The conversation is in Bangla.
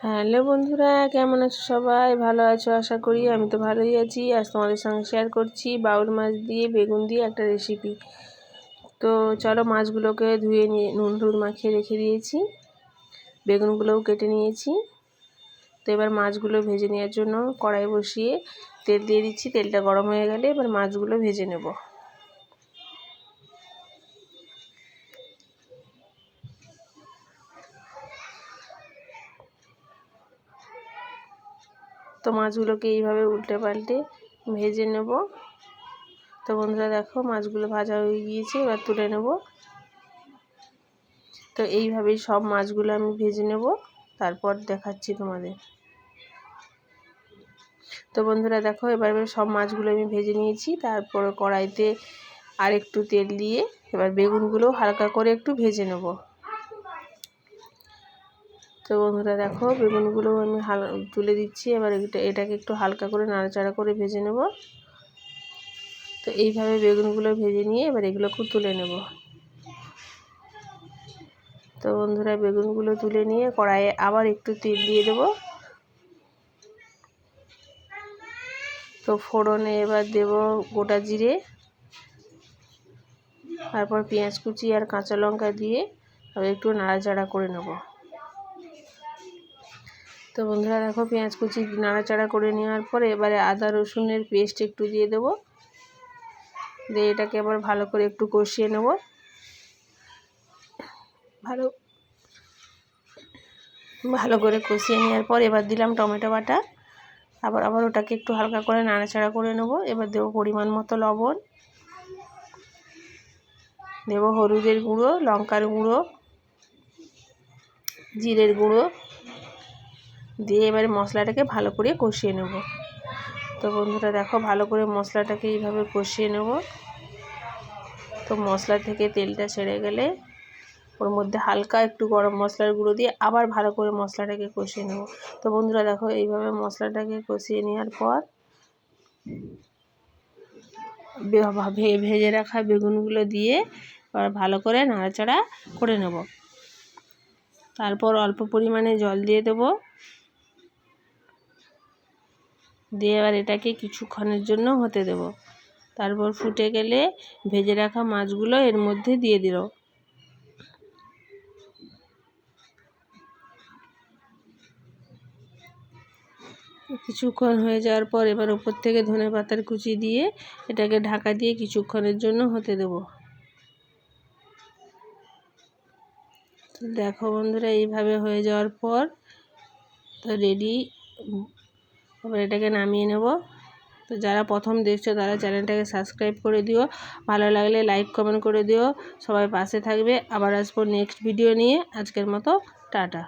হ্যালো বন্ধুরা, কেমন আছো সবাই? ভালো আছো? আশা করি আমি তো ভালোই আছি। আজ তোমাদের সঙ্গে শেয়ার করছি বাউল মাছ দিয়ে, বেগুন দিয়ে একটা রেসিপি তো চলো মাছগুলোকে ধুয়ে নিয়ে, নুন টুন মাখিয়ে রেখে দিয়েছি। বেগুনগুলোও কেটে নিয়েছি। তো এবার মাছগুলো ভেজে নেওয়ার জন্য কড়াই বসিয়ে তেল দিয়ে দিচ্ছি। তেলটা গরম হয়ে গেলে এবার মাছগুলো ভেজে নেব। তো মাছগুলোকে এইভাবে উল্টে পাল্টে ভেজে নেব। তো বন্ধুরা দেখো মাছগুলো ভাজা হয়ে গিয়েছে, এবার তুলে নেব। তো এইভাবেই সব মাছগুলো আমি ভেজে নেব, তারপর দেখাচ্ছি তোমাদের। তো বন্ধুরা দেখো, এবার এবার সব মাছগুলো আমি ভেজে নিয়েছি, তারপর কড়াইতে আর একটু তেল দিয়ে এবার বেগুনগুলো হালকা করে একটু ভেজে নেব। তো বন্ধুরা দেখো বেগুনগুলো আমি হাল, তুলে দিচ্ছি। এবার এটা এটাকে একটু হালকা করে নাড়াচাড়া করে ভেজে নেব। তো এইভাবে বেগুনগুলো ভেজে নিয়ে এবার এগুলোকে তুলে নেব। তো বন্ধুরা, বেগুনগুলো তুলে নিয়ে কড়াইয়ে আবার একটু তেল দিয়ে দেব। তো ফোড়নে এবার দেব গোটা জিরে, তারপর পেঁয়াজ কুচি আর কাঁচা লঙ্কা দিয়ে আবার একটু নাড়াচাড়া করে নেব। তো বন্ধুরা দেখো পেঁয়াজ কুচি নাড়াচাড়া করে নেওয়ার পরে এবারে আদা রসুনের পেস্ট একটু দিয়ে দেবো। দিয়ে এটাকে আবার ভালো করে একটু কষিয়ে নেব। ভালো ভালো করে কষিয়ে নেওয়ার পর এবার দিলাম টমেটো বাটা। আবার আবার ওটাকে একটু হালকা করে নাড়াচাড়া করে নেব। এবার দেবো পরিমাণ মতো লবণ। দেব হলুদের গুঁড়ো, লঙ্কার গুঁড়ো, জিরের গুঁড়ো। দিয়ে এবারে মশলাটাকে ভালো করে কষিয়ে নেব। তো বন্ধুরা দেখো, ভালো করে মশলাটাকে এইভাবে কষিয়ে নেব। তো মশলা থেকে তেলটা ছেড়ে গেলে ওর মধ্যে হালকা একটু গরম মশলার গুঁড়ো দিয়ে আবার ভালো করে মশলাটাকে কষিয়ে নেব। তো বন্ধুরা দেখো, এইভাবে মশলাটাকে কষিয়ে নেওয়ার পর ভেজে রাখা বেগুনগুলো দিয়ে ভালো করে নাড়াচাড়া করে নেব। তারপর অল্প পরিমাণে জল দিয়ে দেবো। দিয়ে এবার এটাকে কিছুক্ষণের জন্য হতে দেব। তারপর ফুটে গেলে ভেজে রাখা মাছগুলো এর মধ্যে দিয়ে দিল। কিছুক্ষণ হয়ে যাওয়ার পর এবার উপর থেকে ধনে পাতার কুচি দিয়ে এটাকে ঢাকা দিয়ে কিছুক্ষণের জন্য হতে দেব। দেখো বন্ধুরা, এইভাবে হয়ে যাওয়ার পর তো রেডি এবার এটাকে নামিয়ে নেব। তো যারা প্রথম দেখছ তারা চ্যানেলটাকে সাবস্ক্রাইব করে দিও। ভালো লাগলে লাইক, কমেন্ট করে দিও। সবাই পাশে থাকবে। আবার আসব নেক্সট ভিডিও নিয়ে। আজকের মতো টাটা।